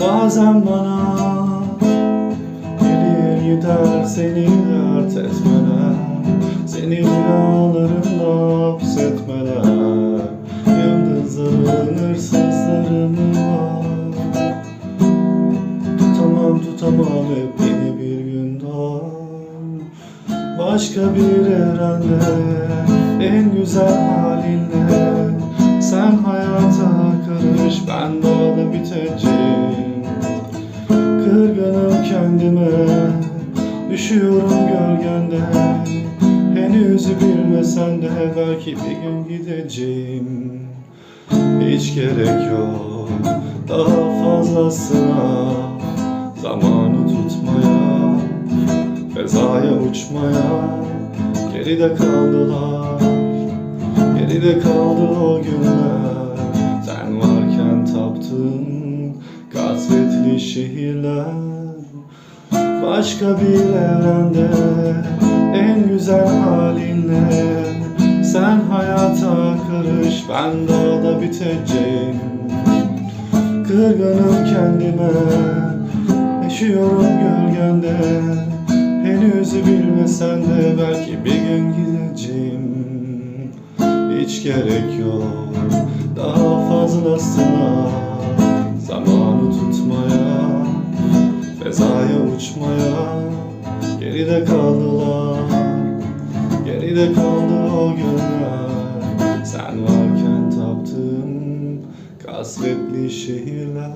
Bazen bana Gelir gider seni dert etmeler Seni rüyalarında hapsetmeler Yıldızların hırsızlarını var. Tutamam tutamam hep yeni bir gün doğar. Başka bir evrende En güzel halinle Kırgınım kendime Düşüyorum gölgende. Henüz bilmesen de Belki bir gün gideceğim. Hiç gerek yok Daha fazlasına. Zamanı tutmaya Fezaya uçmaya. Geride kaldılar Geride kaldı o günler Şehirler Başka bir evrende En güzel halinle Sen hayata karış Ben dağda biteceğim. Kırgınım kendime Yaşıyorum gölgende. Henüz bilmesen de belki bir gün gideceğim. Hiç gerek yok daha fazlasına Geride kaldılar. Geride kaldı o günler Sen varken taptığım Kasvetli şehirler